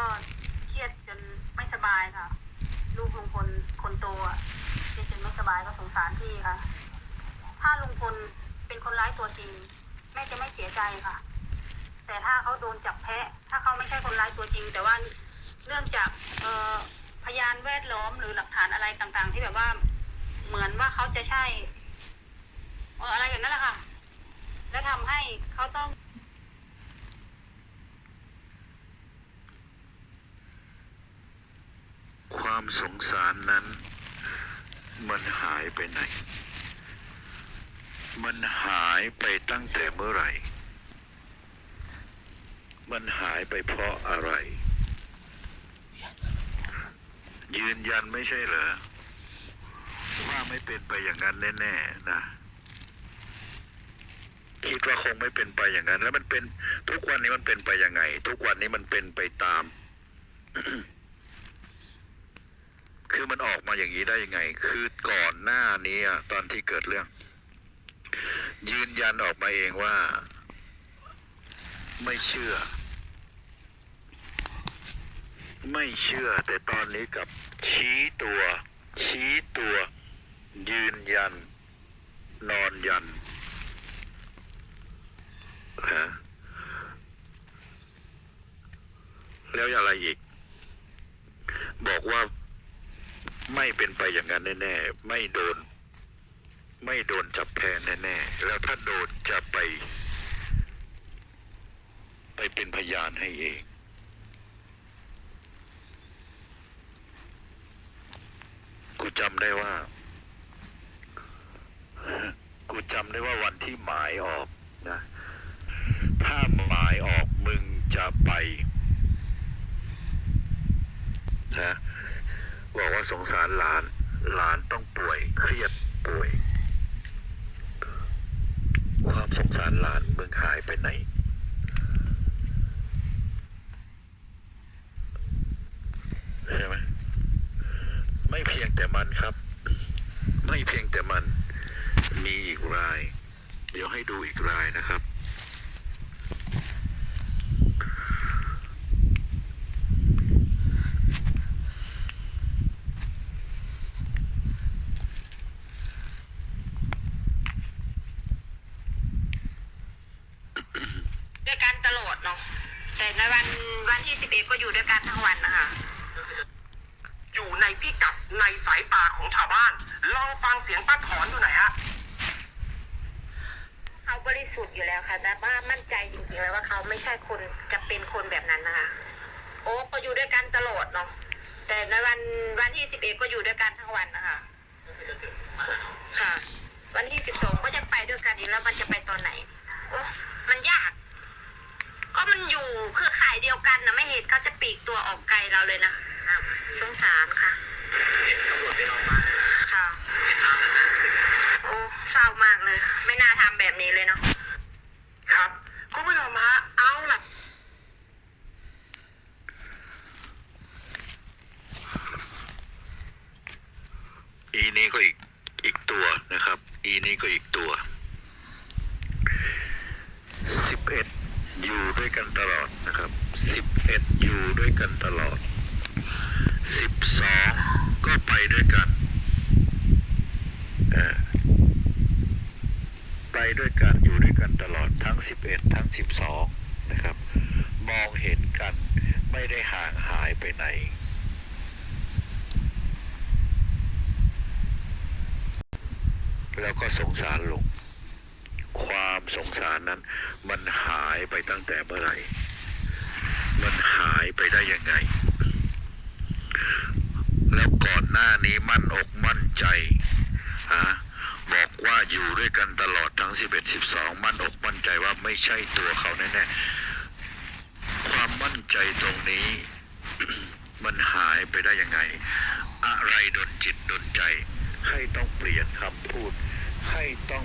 ก็เครียดจนไม่สบายค่ะ ลูกลุงพลคนโตอะเครียดจนไม่สบายก็สงสารพี่ค่ะ ถ้าลุงพลเป็นคนร้ายตัวจริงแม่จะไม่เสียใจค่ะ แต่ถ้าเขาโดนจับแพะ ถ้าเขาไม่ใช่คนร้ายตัวจริง แต่ว่าเนื่องจากเอ่อพยานแวดล้อมหรือหลักฐานอะไรต่างๆ ที่แบบว่าเหมือนว่าเขาจะใช่อะไรอย่างนั้นแหละค่ะ แล้วทำให้เขาต้อง ความสงสารนั้น มันหายไปไหน มันหายไปตั้งแต่เมื่อไหร่ มันหายไปเพราะอะไร ยืนยันไม่ใช่เหรอ ว่าไม่เป็นไปอย่างนั้นแน่ๆนะคิดว่าคงไม่เป็นไปอย่างนั้น แล้วมันเป็นทุกวันนี้มันเป็นไปยังไง ทุกวันนี้มันเป็นไปตาม คือมันออกมาอย่างนี้ได้ยังไง คือก่อนหน้านี้ตอนที่เกิดเรื่อง ยืนยันออกมาเองว่า ไม่เชื่อ ไม่เชื่อ แต่ตอนนี้กับชี้ตัว ชี้ตัว ยืนยัน นอนยันฮะแล้วอะไรอีก บอกว่า ไม่เป็นไปอย่างนั้นแน่ๆไม่โดน ไม่โดนจับแพ้แน่ๆแล้วถ้าโดนจะไป ไปเป็นพยานให้เองกูจำได้ว่ากูจำได้ว่าวันที่หมายออกนะ ถ้าหมายออกมึงจะไปนะ บอกว่าสงสารหลาน หลานต้องป่วยเครียดป่วย ความสงสารหลานมึงหายไปไหน ใช่ไหมไม่เพียงแต่มันครับ ไม่เพียงแต่มันมีอีกราย เดี๋ยวให้ดูอีกรายนะครับ ด้วยกันตลอ ดเนาะแต่ในวันวันที่สิบเอ็ดก็อยู่ด้วยกันทั้งวันนะคะอยู่ในพิกัดในสายตาของชาวบ้านลองฟังเสียงป้าถอนดูหน่อยฮะเขาบริสุทธิ์อยู่แล้วค่ะ แต่ว่ามั่นใจจริงๆแล้วว่าเขาไม่ใช่คนจะเป็นคนแบบนั้นนะคะโอ้ก็อยู่ด้วยกันตลอดเนาะแต่ในวันวันที่สิบเอ็ดก็อยู่ด้วยกันทั้งวันนะคะค่ะ วันที่สิบสองก็จะไปด้วยกันอีกแล้วมันจะไปตอนไหนโอ้มันยาก ก็มันอยู่เครือข่ายเดียวกันนะไม่เห็นเขาจะปลีกตัวออกไกลเราเลยนะสงสารค่ะค่ะโอ้เศร้ามากเลย ไม่น่าทำแบบนี้เลยเนาะครับคุณผู้ชมฮะเอาล่ะอีนี้ก็อีกอีกตัวนะครับ อีนี้ก็อีกตัวสิบเอ็ดอยู่ ด้วยกันตลอดนะครับสิบเอ็ดอยู่ด้วยกันตลอดสิบสองก็ไปด้วยกัน ไปด้วยกันอยู่ด้วยกันตลอดทั้งสิบเอ็ดทั้งสิบสองนะครับ มองเห็นกันไม่ได้ห่างหายไปไหนแล้วก็สงสารลุง สงสารนั้น มันหายไปตั้งแต่เมื่อไหร่ มันหายไปได้ยังไง แล้วก่อนหน้านี้มั่นอกมั่นใจฮะบอกว่าอยู่ด้วยกันตลอดทั้ง 11 12 มั่นอกมั่นใจว่าไม่ใช่ตัวเขาแน่ๆ ความมั่นใจตรงนี้ มันหายไปได้ยังไง อะไรดนจิตดนใจ ให้ต้องเปลี่ยนคำพูด ให้ต้อง